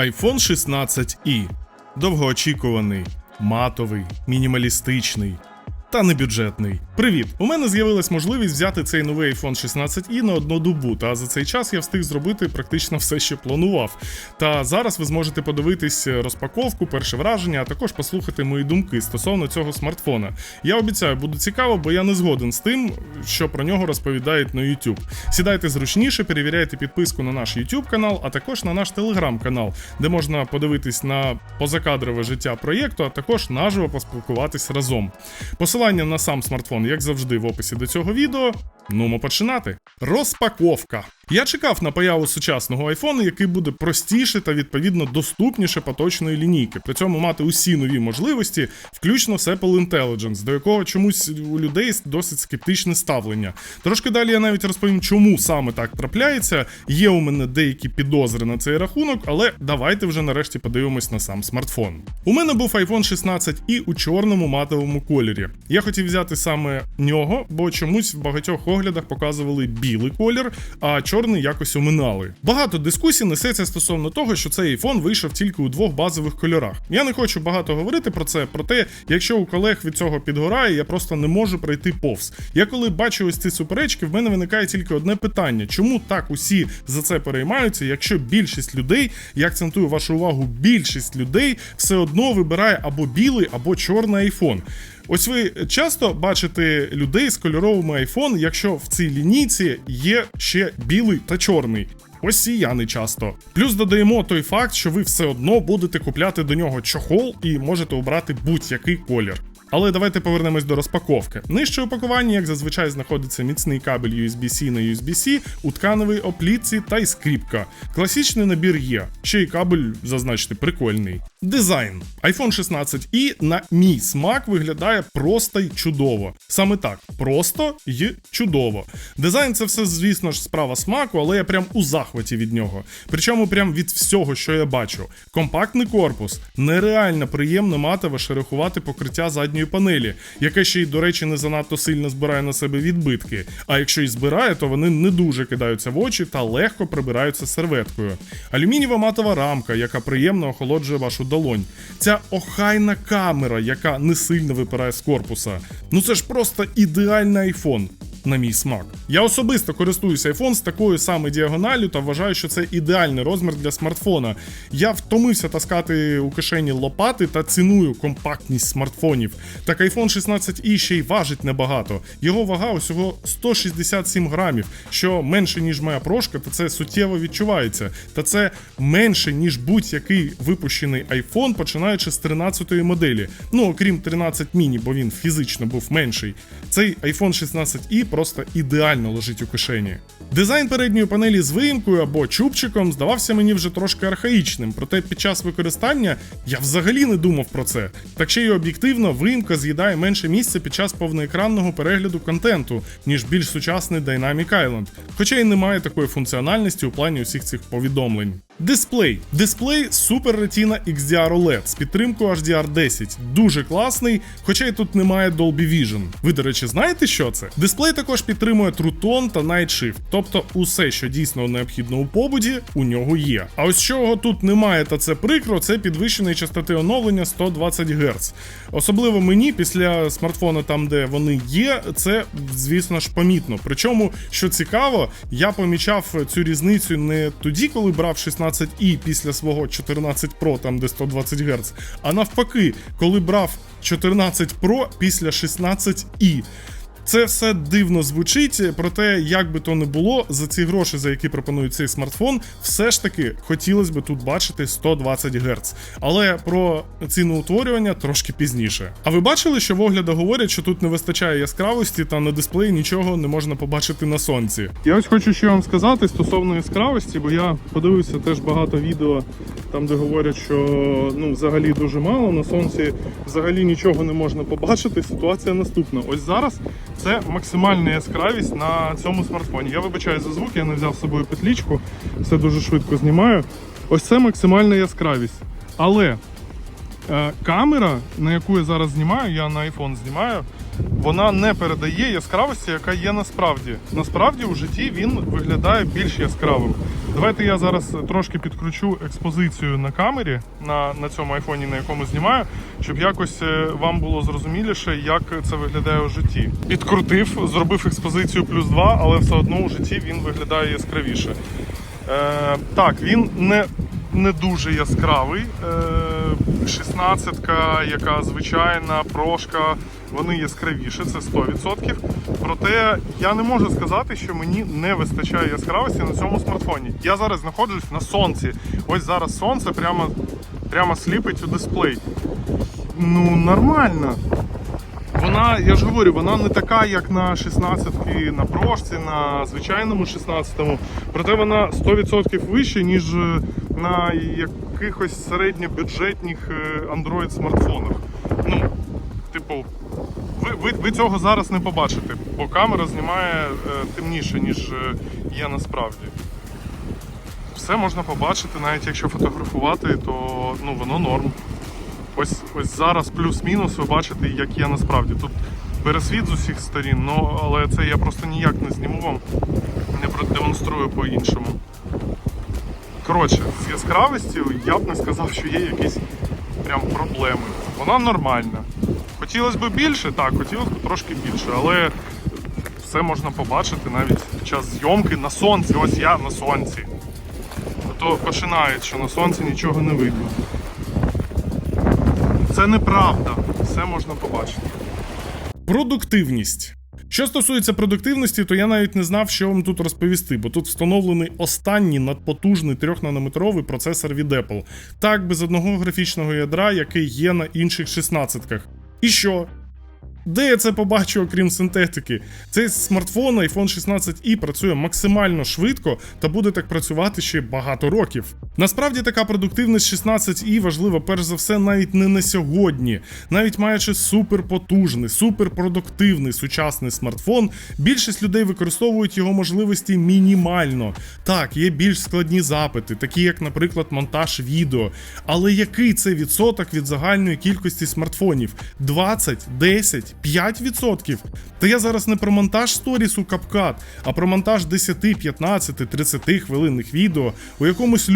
iPhone 16i. Довгоочікуваний, матовий, мінімалістичний та небюджетний. Привіт! У мене з'явилась можливість взяти цей новий iPhone 16i на одну добу, та за цей час я встиг зробити практично все, що планував. Та зараз ви зможете подивитись розпаковку, перше враження, а також послухати мої думки стосовно цього смартфона. Я обіцяю, буде цікаво, бо я не згоден з тим, що про нього розповідають на YouTube. Сідайте зручніше, перевіряйте підписку на наш YouTube канал, а також на наш Telegram канал, де можна подивитись на позакадрове життя проєкту, а також наживо поспілкуватись разом. Посилання на сам смартфон, як завжди, в описі до цього відео. Нумо починати. Розпаковка. Я чекав на появу сучасного айфону, який буде простіше та відповідно доступніше поточної лінійки. При цьому мати усі нові можливості, включно з Apple Intelligence, до якого чомусь у людей досить скептичне ставлення. Трошки далі я навіть розповім, чому саме так трапляється. Є у мене деякі підозри на цей рахунок, але давайте вже нарешті подивимось на сам смартфон. У мене був iPhone 16 і у чорному матовому кольорі. Я хотів взяти саме нього, бо чомусь в багатьох оглядах показували білий колір, а чорний якось оминали. Багато дискусій несеться стосовно того, що цей iPhone вийшов тільки у двох базових кольорах. Я не хочу багато говорити про це, проте, якщо у колег від цього підгорає, я просто не можу пройти повз. Я коли бачу ось ці суперечки, в мене виникає тільки одне питання: чому так усі за це переймаються, якщо більшість людей, я акцентую вашу увагу, більшість людей все одно вибирає або білий, або чорний iPhone. Ось ви часто бачите людей з кольоровими iPhone, якщо в цій лінійці є ще білий та чорний. Ось і я не часто. Плюс додаємо той факт, що ви все одно будете купляти до нього чохол і можете обрати будь-який колір. Але давайте повернемось до розпаковки. Нижче упакування, як зазвичай, знаходиться міцний кабель USB-C на USB-C, у тканевій оплітці та й скріпка. Класичний набір є. Ще й кабель, зазначте, прикольний. Дизайн. iPhone 16i на мій смак виглядає просто й чудово. Саме так, просто й чудово. Дизайн це все, звісно ж, справа смаку, але я прям у захваті від нього. Причому прям від всього, що я бачу. Компактний корпус, нереально приємно матове шерохувати покриття задньої панелі, яке ще й, до речі, не занадто сильно збирає на себе відбитки. А якщо й збирає, то вони не дуже кидаються в очі та легко прибираються серветкою. Алюмінієва матова рамка, яка приємно охолоджує вашу долонь. Ця охайна камера, яка не сильно випирає з корпуса. Ну це ж просто ідеальний айфон. На мій смак. Я особисто користуюся iPhone з такою саме діагоналлю та вважаю, що це ідеальний розмір для смартфона. Я втомився таскати у кишені лопати та ціную компактність смартфонів. Так iPhone 16i ще й важить небагато. Його вага усього 167 грамів, що менше ніж моя прошка, та це суттєво відчувається. Та це менше ніж будь-який випущений iPhone, починаючи з 13-ї моделі. Ну окрім 13 міні, бо він фізично був менший. Цей iPhone 16i просто ідеально лежить у кишені. Дизайн передньої панелі з виїмкою або чубчиком здавався мені вже трошки архаїчним, проте під час використання я взагалі не думав про це. Так ще й об'єктивно, виїмка з'їдає менше місця під час повноекранного перегляду контенту, ніж більш сучасний Dynamic Island, хоча й немає такої функціональності у плані усіх цих повідомлень. Дисплей. Дисплей Super Retina XDR OLED з підтримкою HDR10. Дуже класний, хоча й тут немає Dolby Vision. Ви, до речі, знаєте, що це? Дисплей також підтримує True та Night Shift, тобто усе, що дійсно необхідно у побуді, у нього є. А ось чого тут немає, та це прикро, це підвищеної частоти оновлення 120 Гц. Особливо мені після смартфона, там де вони є, це звісно ж помітно. Причому, що цікаво, я помічав цю різницю не тоді, коли брав 16 і після свого 14 Pro, там де 120 Гц, а навпаки, коли брав 14 Pro після 16i. Це все дивно звучить, проте, як би то не було, за ці гроші, за які пропонують цей смартфон, все ж таки хотілося б тут бачити 120 Гц. Але про ціноутворювання трошки пізніше. А ви бачили, що в оглядах говорять, що тут не вистачає яскравості, та на дисплеї нічого не можна побачити на сонці. Я ось хочу ще вам сказати стосовно яскравості, бо я подивився теж багато відео, там де говорять, що ну взагалі дуже мало на сонці взагалі нічого не можна побачити. Ситуація наступна. Ось зараз. Це максимальна яскравість на цьому смартфоні. Я вибачаю за звук, я не взяв з собою петлічку, все дуже швидко знімаю. Ось це максимальна яскравість. Але е, камера, на яку я зараз знімаю, я на iPhone знімаю, вона не передає яскравості, яка є насправді. Насправді у житті він виглядає більш яскравим. Давайте я зараз трошки підкручу експозицію на камері на, на цьому айфоні, на якому знімаю, щоб якось е, вам було зрозуміліше, як це виглядає у житті. Підкрутив, зробив експозицію плюс 2, але все одно у житті він виглядає яскравіше. Е, так, він не, не дуже яскравий. Е, 16-ка, яка звичайна, прошка, вони яскравіші, це 100%. Проте я не можу сказати, що мені не вистачає яскравості на цьому смартфоні. Я зараз знаходжусь на сонці. Ось зараз сонце прямо, прямо сліпить у дисплей. Ну, нормально. Вона, я ж говорю, вона не така, як на 16-ки на прошці, на звичайному 16-му. Проте вона 100% вища, ніж е, на якихось середньобюджетних е, Android смартфонах. Ну, типу, ви, ви, цього зараз не побачите, бо камера знімає е, темніше, ніж е, є насправді. Все можна побачити, навіть якщо фотографувати, то ну, воно норм. Ось, ось зараз плюс-мінус ви бачите, як є насправді. Тут пересвіт з усіх сторін, ну, але це я просто ніяк не зніму вам, не продемонструю по-іншому. Коротше, з яскравістю я б не сказав, що є якісь прям проблеми. Вона нормальна. Хотілося б більше, так, хотілося б трошки більше, але все можна побачити навіть під час зйомки на сонці. Ось я на сонці. А то починають, що на сонці нічого не видно. Це неправда. Все можна побачити. Продуктивність. Що стосується продуктивності, то я навіть не знав, що вам тут розповісти, бо тут встановлений останній надпотужний 3-нанометровий процесор від Apple. Так, без одного графічного ядра, який є на інших 16-ках. І що? Де я це побачу, окрім синтетики? Цей смартфон iPhone 16i працює максимально швидко та буде так працювати ще багато років. Насправді така продуктивність 16i важлива перш за все навіть не на сьогодні. Навіть маючи суперпотужний, суперпродуктивний сучасний смартфон, більшість людей використовують його можливості мінімально. Так, є більш складні запити, такі як, наприклад, монтаж відео. Але який це відсоток від загальної кількості смартфонів? 20, 10, 5%? Та я зараз не про монтаж сторіс у CapCut, а про монтаж 10, 15, 30 хвилинних відео у якомусь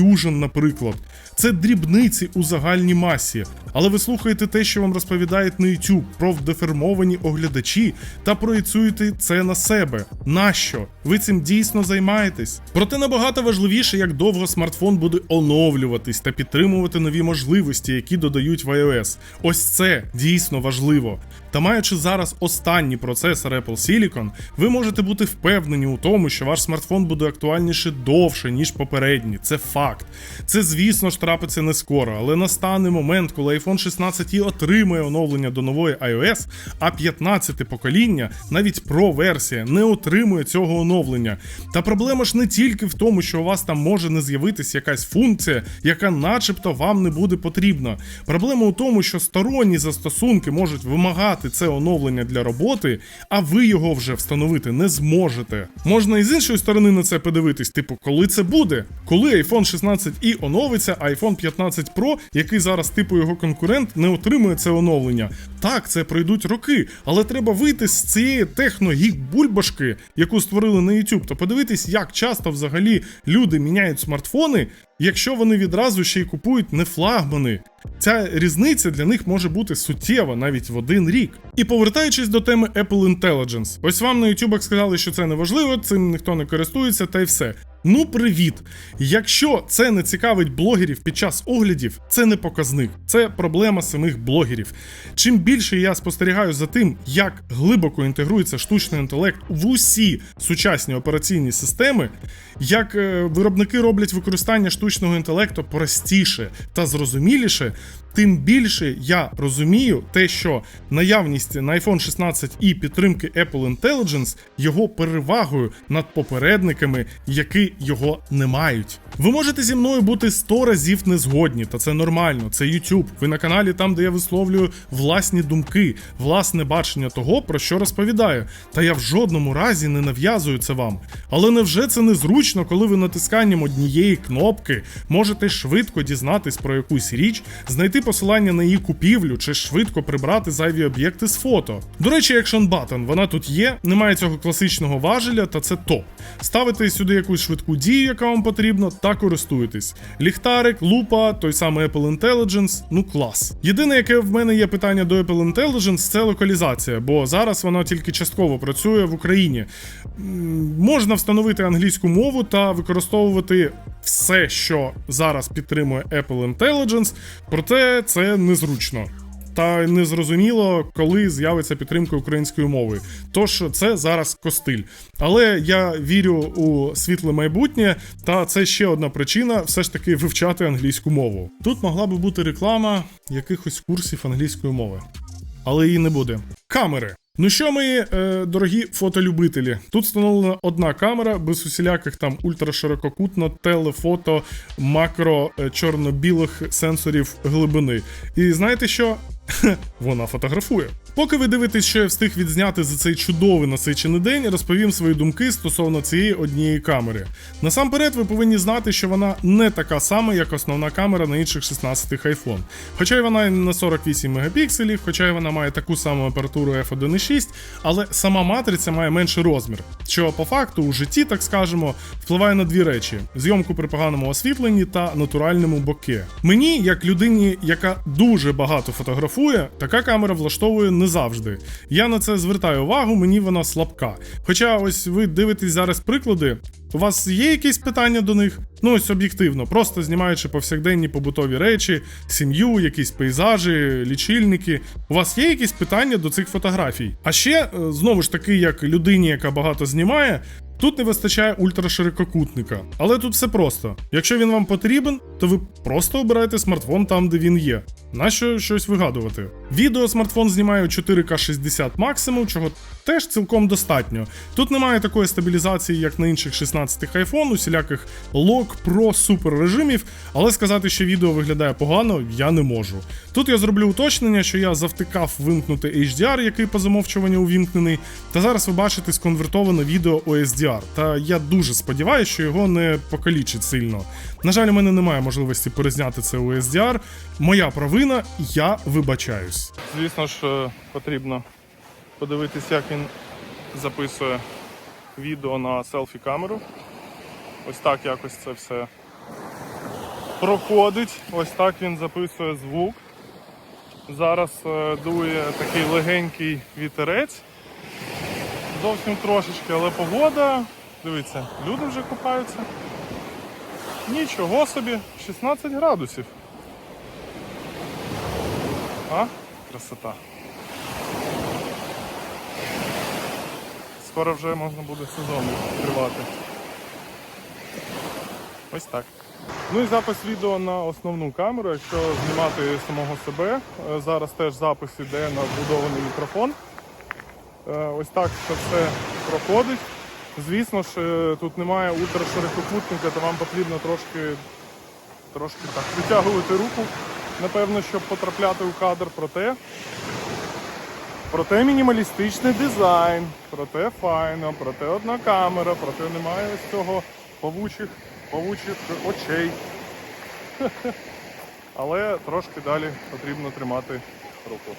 LumaFusion, наприклад. Це дрібниці у загальній масі. Але ви слухаєте те, що вам розповідають на YouTube про вдеформовані оглядачі та проєцюєте це на себе. Нащо? Ви цим дійсно займаєтесь? Проте набагато важливіше, як довго смартфон буде оновлюватись та підтримувати нові можливості, які додають в iOS. Ось це дійсно важливо. Та маючи зараз останній процесор Apple Silicon, ви можете бути впевнені у тому, що ваш смартфон буде актуальніше довше, ніж попередній. Це факт. Це, звісно ж, трапиться не скоро, але настане момент, коли iPhone 16 отримає оновлення до нової iOS, а 15 покоління, навіть Pro версія, не отримує цього оновлення. Та проблема ж не тільки в тому, що у вас там може не з'явитись якась функція, яка начебто вам не буде потрібна. Проблема у тому, що сторонні застосунки можуть вимагати це оновлення для роботи, а ви його вже встановити не зможете. Можна і з іншої сторони на це подивитись, типу, коли це буде? Коли iPhone 16i оновиться, а iPhone 15 Pro, який зараз типу його конкурент, не отримує це оновлення. Так, це пройдуть роки, але треба вийти з цієї техногік-бульбашки, яку створили на YouTube, та подивитись, як часто взагалі люди міняють смартфони, якщо вони відразу ще й купують не флагмани. Ця різниця для них може бути суттєва навіть в один рік. І повертаючись до теми Apple Intelligence, ось вам на YouTube сказали, що це не важливо, цим ніхто не користується, та й все. Ну, привіт! Якщо це не цікавить блогерів під час оглядів, це не показник, це проблема самих блогерів. Чим більше я спостерігаю за тим, як глибоко інтегрується штучний інтелект в усі сучасні операційні системи, як е, виробники роблять використання штучного інтелекту простіше та зрозуміліше, тим більше я розумію те, що наявність на iPhone 16 і підтримки Apple Intelligence його перевагою над попередниками, які його не мають. Ви можете зі мною бути 100 разів не згодні, та це нормально. Це YouTube. Ви на каналі там, де я висловлюю власні думки, власне бачення того, про що розповідаю. Та я в жодному разі не нав'язую це вам. Але невже це незручно, коли ви натисканням однієї кнопки можете швидко дізнатись про якусь річ, знайти посилання на її купівлю чи швидко прибрати зайві об'єкти з фото? До речі, Action Button, вона тут є, немає цього класичного важеля, та це топ. Ставите сюди якусь швидку дію, яка вам потрібна, та користуєтесь. Ліхтарик, лупа, той самий Apple Intelligence, ну клас. Єдине, яке в мене є питання до Apple Intelligence, це локалізація, бо зараз вона тільки частково працює в Україні. Можна встановити англійську мову та використовувати все, що зараз підтримує Apple Intelligence, проте це незручно. Та незрозуміло, коли з'явиться підтримка української мови. Тож це зараз костиль. Але я вірю у світле майбутнє, та це ще одна причина все ж таки вивчати англійську мову. Тут могла би бути реклама якихось курсів англійської мови, але її не буде. Камери. Ну що, мої е, дорогі фотолюбителі, тут встановлена одна камера без усіляких там ультраширококутно, телефото, макро е, чорно-білих сенсорів глибини. І знаєте що? Вона фотографує. Поки ви дивитесь, що я встиг відзняти за цей чудовий насичений день, розповім свої думки стосовно цієї однієї камери. Насамперед, ви повинні знати, що вона не така сама, як основна камера на інших 16 iPhone. Хоча й вона на 48 мегапікселів, хоча й вона має таку саму апаратуру f1.6, але сама матриця має менший розмір, що по факту у житті, так скажемо, впливає на дві речі: зйомку при поганому освітленні та натуральному боке. Мені, як людині, яка дуже багато фотографує, така камера влаштовує не завжди. Я на це звертаю увагу, мені вона слабка. Хоча ось ви дивитесь зараз приклади. У вас є якісь питання до них? Ну ось об'єктивно, просто знімаючи повсякденні побутові речі, сім'ю, якісь пейзажі, лічильники. У вас є якісь питання до цих фотографій? А ще е, знову ж таки, як людині, яка багато знімає. Тут не вистачає ультраширококутника, але тут все просто. Якщо він вам потрібен, то ви просто обираєте смартфон там, де він є. Нащо щось вигадувати? Відео смартфон знімає у 4К 60 максимум, чого теж цілком достатньо. Тут немає такої стабілізації, як на інших 16 х iPhone, усіляких лок, про, супер режимів, але сказати, що відео виглядає погано, я не можу. Тут я зроблю уточнення, що я завтикав вимкнути HDR, який по замовчуванню увімкнений, та зараз ви бачите сконвертоване відео у SDR. Та я дуже сподіваюся, що його не покалічить сильно. На жаль, у мене немає можливості перезняти це у SDR. Моя провина, я вибачаюсь. Звісно ж, е, потрібно подивитися, як він записує відео на селфі-камеру. Ось так якось це все проходить. Ось так він записує звук. Зараз е, дує такий легенький вітерець. Зовсім трошечки, але погода. Дивіться, люди вже купаються. Нічого собі, 16 градусів. А? Красота. Скоро вже можна буде сезон відкривати. Ось так. Ну і запис відео на основну камеру, якщо знімати самого себе. Е, Зараз теж запис іде на вбудований мікрофон. Е, Ось так це все проходить. Звісно ж, е, тут немає ультраширококутника, то вам потрібно трошки, трошки так витягувати руку, напевно, щоб потрапляти у кадр. Проте, проте мінімалістичний дизайн, проте файно, проте одна камера, проте немає ось цього павучих, павучих очей. Але трошки далі потрібно тримати руку.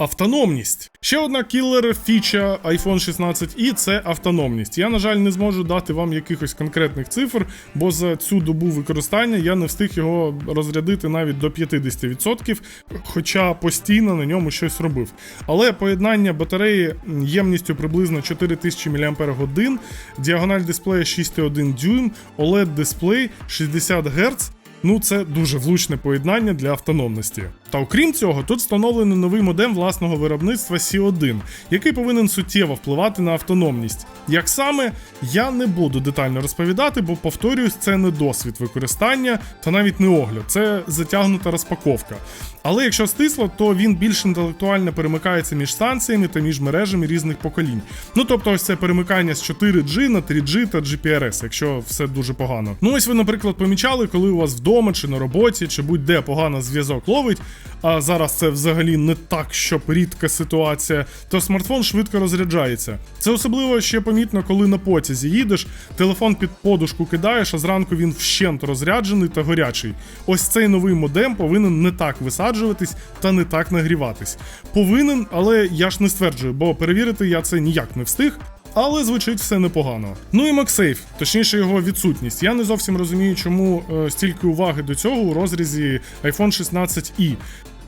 Автономність. Ще одна кілер фіча iPhone 16 і це автономність. Я, на жаль, не зможу дати вам якихось конкретних цифр, бо за цю добу використання я не встиг його розрядити навіть до 50%, хоча постійно на ньому щось робив. Але поєднання батареї ємністю приблизно 4000 мАч, діагональ дисплея 6,1 дюйм, OLED дисплей 60 Гц. Ну, це дуже влучне поєднання для автономності. Та окрім цього, тут встановлений новий модем власного виробництва C1, який повинен суттєво впливати на автономність. Як саме, я не буду детально розповідати, бо повторююсь, це не досвід використання та навіть не огляд, це затягнута розпаковка. Але якщо стисло, то він більш інтелектуально перемикається між станціями та між мережами різних поколінь. Ну тобто, ось це перемикання з 4G на 3G та GPRS, якщо все дуже погано. Ну ось ви, наприклад, помічали, коли у вас вдома чи на роботі, чи будь-де погано зв'язок ловить. А зараз це взагалі не так, щоб рідка ситуація, то смартфон швидко розряджається. Це особливо ще помітно, коли на потязі їдеш, телефон під подушку кидаєш, а зранку він вщент розряджений та горячий. Ось цей новий модем повинен не так висаджуватись та не так нагріватись. Повинен, але я ж не стверджую, бо перевірити я це ніяк не встиг. Але звучить все непогано. Ну і MagSafe, точніше його відсутність. Я не зовсім розумію, чому е, стільки уваги до цього у розрізі iPhone 16i.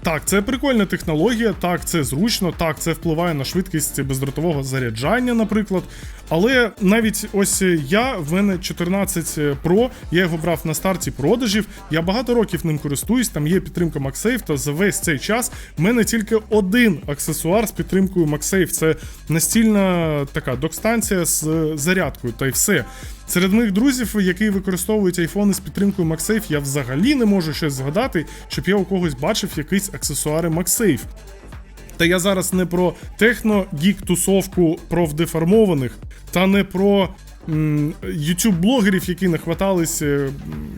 Так, це прикольна технологія, так, це зручно, так, це впливає на швидкість бездротового заряджання, наприклад. Але навіть ось я, в мене 14 Pro, я його брав на старті продажів. Я багато років ним користуюсь, там є підтримка MagSafe, та за весь цей час в мене тільки один аксесуар з підтримкою MagSafe. Це настільна така док-станція з зарядкою, та й все. Серед моїх друзів, які використовують айфони з підтримкою MagSafe, я взагалі не можу щось згадати, щоб я у когось бачив якісь аксесуари MagSafe. Та я зараз не про техно-гік-тусовку профдеформованих, та не про м, YouTube-блогерів, які нахватались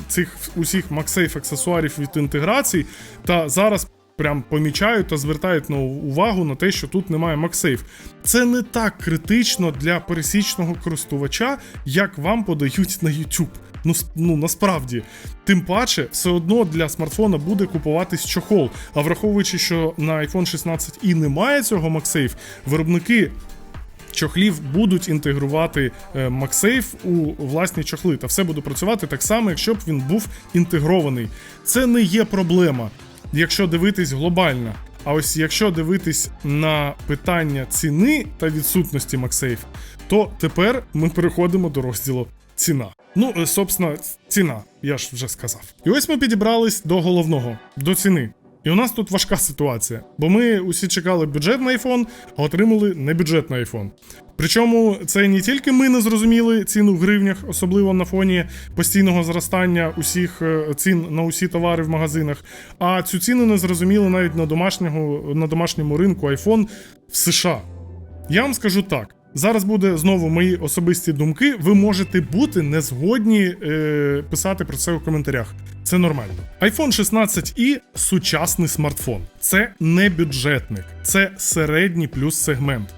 цих усіх MagSafe аксесуарів від інтеграцій, та зараз прям помічають та звертають на увагу на те, що тут немає MagSafe. Це не так критично для пересічного користувача, як вам подають на YouTube. Ну, ну насправді, тим паче, все одно для смартфона буде купуватись чохол. А враховуючи, що на iPhone 16 і немає цього MagSafe, виробники чохлів будуть інтегрувати е, MagSafe у власні чохли, та все буде працювати так само, якщо б він був інтегрований. Це не є проблема, якщо дивитись глобально. А ось якщо дивитись на питання ціни та відсутності MagSafe, то тепер ми переходимо до розділу ціна. Ну, е, собственно, ціна, я ж вже сказав. І ось ми підібрались до головного, до ціни. І у нас тут важка ситуація, бо ми усі чекали бюджетний iPhone, а отримали небюджетний iPhone. Причому це не тільки ми не зрозуміли ціну в гривнях, особливо на фоні постійного зростання усіх е, цін на усі товари в магазинах, а цю ціну не зрозуміли навіть на, домашнього, на домашньому ринку iPhone в США. Я вам скажу так. Зараз буде знову мої особисті думки. Ви можете бути не згодні е, писати про це у коментарях. Це нормально. iPhone 16i сучасний смартфон. Це не бюджетник, це середній плюс сегмент.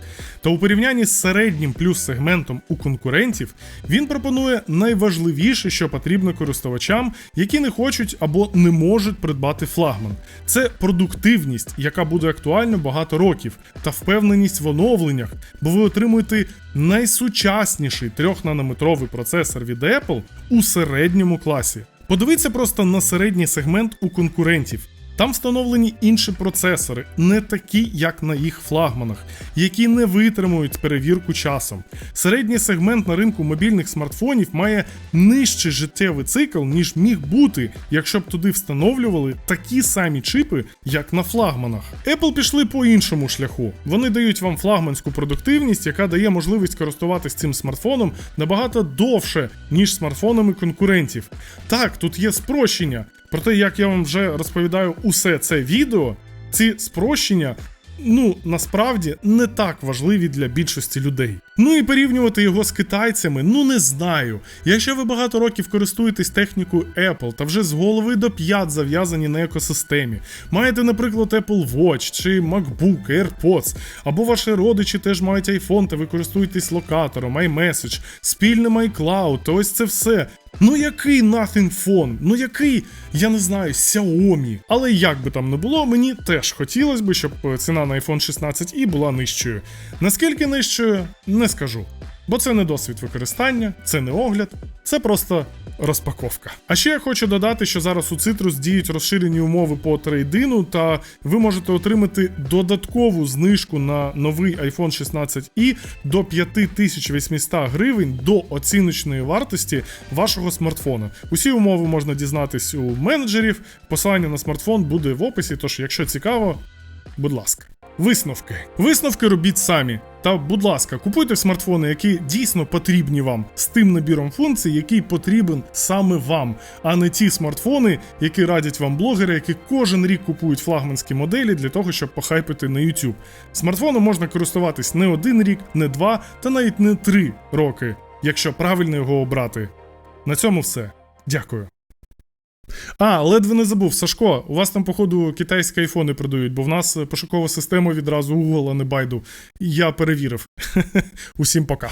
Та у порівнянні з середнім плюс сегментом у конкурентів він пропонує найважливіше, що потрібно користувачам, які не хочуть або не можуть придбати флагман. Це продуктивність, яка буде актуальна багато років, та впевненість в оновленнях, бо ви отримуєте найсучасніший 3-нанометровий процесор від Apple у середньому класі. Подивіться просто на середній сегмент у конкурентів. Там встановлені інші процесори, не такі, як на їх флагманах, які не витримують перевірку часом. Середній сегмент на ринку мобільних смартфонів має нижчий життєвий цикл, ніж міг бути, якщо б туди встановлювали такі самі чипи, як на флагманах. Apple пішли по іншому шляху. Вони дають вам флагманську продуктивність, яка дає можливість користуватись цим смартфоном набагато довше, ніж смартфонами конкурентів. Так, тут є спрощення. Проте, як я вам вже розповідаю усе це відео, ці спрощення. Ну, насправді не так важливі для більшості людей. Ну і порівнювати його з китайцями, ну не знаю. Якщо ви багато років користуєтесь технікою Apple та вже з голови до п'ят зав'язані на екосистемі, маєте, наприклад, Apple Watch чи MacBook, AirPods, або ваші родичі теж мають iPhone та ви користуєтесь локатором, iMessage, спільним iCloud, то ось це все. Ну який Nothing Phone? Ну який, я не знаю, Xiaomi. Але як би там не було, мені теж хотілося б, щоб ціна на iPhone 16i була нижчою. Наскільки нижчою, не скажу. Бо це не досвід використання, це не огляд, це просто розпаковка. А ще я хочу додати, що зараз у Citrus діють розширені умови по трейдину, та ви можете отримати додаткову знижку на новий iPhone 16i до 5800 гривень до оціночної вартості вашого смартфона. Усі умови можна дізнатись у менеджерів. Посилання на смартфон буде в описі. Тож, якщо цікаво, будь ласка. Висновки. Висновки робіть самі. Та, будь ласка, купуйте смартфони, які дійсно потрібні вам, з тим набіром функцій, який потрібен саме вам, а не ті смартфони, які радять вам блогери, які кожен рік купують флагманські моделі для того, щоб похайпити на YouTube. Смартфоном можна користуватись не один рік, не два, та навіть не три роки, якщо правильно його обрати. На цьому все. Дякую. А, ледве не забув, Сашко, у вас там, походу, китайські айфони продають, бо в нас е, пошукова система відразу Google, а не Байду. Я перевірив. Усім пока.